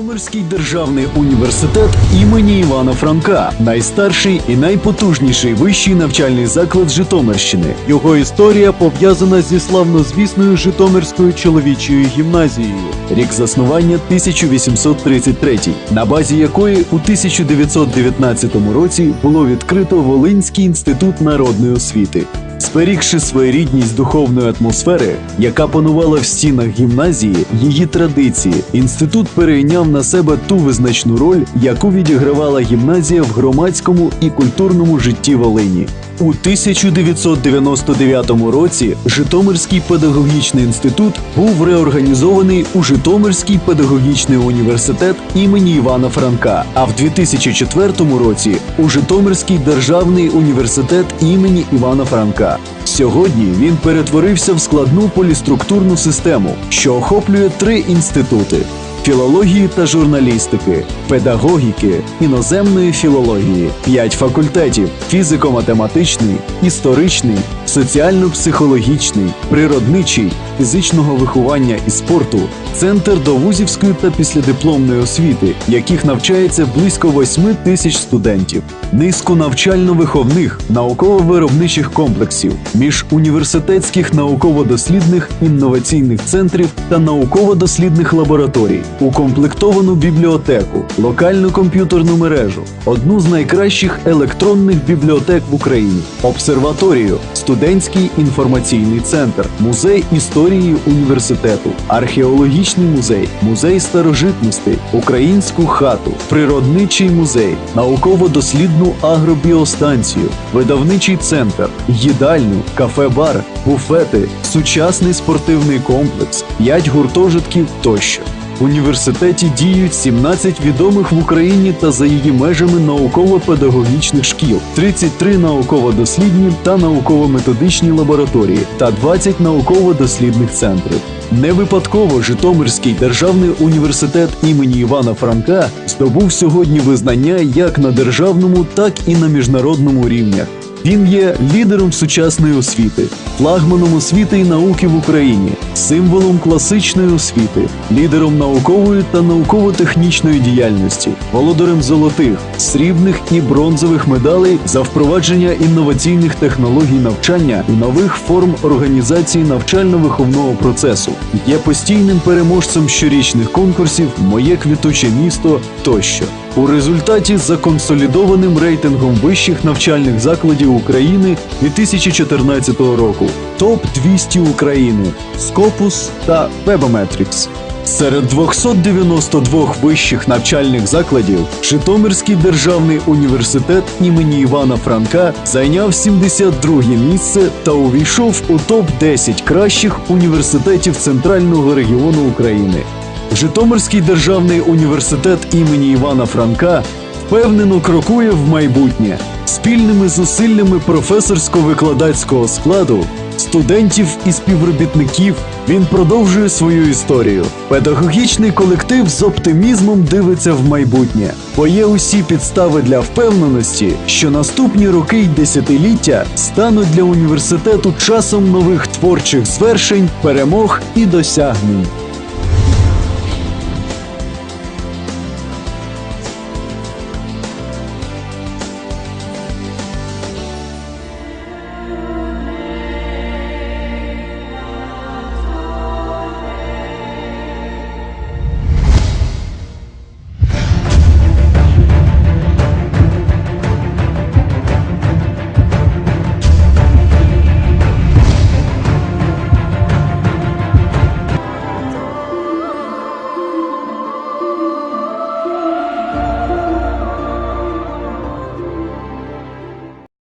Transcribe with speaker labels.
Speaker 1: Житомирський державний університет імені Івана Франка, найстарший і найпотужніший вищий навчальний заклад Житомирщини. Його історія пов'язана зі славнозвісною Житомирською чоловічою гімназією. Рік заснування 1833, на базі якої у 1919 році було відкрито Волинський інститут народної освіти. Зберігши своєрідність духовної атмосфери, яка панувала в стінах гімназії, її традиції, інститут перейняв на себе ту визначну роль, яку відігравала гімназія в громадському і культурному житті Волині. У 1999 році Житомирський педагогічний інститут був реорганізований у Житомирський педагогічний університет імені Івана Франка, а в 2004 році у Житомирський державний університет імені Івана Франка. Сьогодні він перетворився в складну поліструктурну систему, що охоплює три інститути: філології та журналістики, педагогіки, іноземної філології, п'ять факультетів: фізико-математичний, історичний, соціально-психологічний, природничий, фізичного виховання і спорту, центр довузівської та післядипломної освіти, яких навчається близько 8 тисяч студентів, низку навчально-виховних, науково-виробничих комплексів, міжуніверситетських науково-дослідних інноваційних центрів та науково-дослідних лабораторій, укомплектовану бібліотеку, локальну комп'ютерну мережу, одну з найкращих електронних бібліотек в Україні, обсерваторію, студентський інформаційний центр, музей історії університету, археологічний музей, музей старожитностей, українську хату, природничий музей, науково-дослідну агробіостанцію, видавничий центр, їдальню, кафе-бар, буфети, сучасний спортивний комплекс, 5 гуртожитків тощо. Університеті діють 17 відомих в Україні та за її межами науково-педагогічних шкіл, 33 науково-дослідні та науково-методичні лабораторії та 20 науково-дослідних центрів. Не випадково Житомирський державний університет імені Івана Франка здобув сьогодні визнання як на державному, так і на міжнародному рівнях. Він є лідером сучасної освіти, флагманом освіти і науки в Україні, символом класичної освіти, лідером наукової та науково-технічної діяльності, володарем золотих, срібних і бронзових медалей за впровадження інноваційних технологій навчання і нових форм організації навчально-виховного процесу, є постійним переможцем щорічних конкурсів Моє квітуче місто тощо. У результаті за консолідованим рейтингом вищих навчальних закладів України 2014 року топ 200 України Scopus та Webometrics. Серед 292 вищих навчальних закладів Житомирський державний університет імені Івана Франка зайняв 72 місце та увійшов у топ 10 кращих університетів центрального регіону України. Житомирський державний університет імені Івана Франка впевнено крокує в майбутнє спільними зусиллями професорсько-викладацького складу, студентів і співробітників. Він продовжує свою історію. Педагогічний колектив з оптимізмом дивиться в майбутнє, бо є усі підстави для впевненості, що наступні роки й десятиліття стануть для університету часом нових творчих звершень, перемог і досягнень.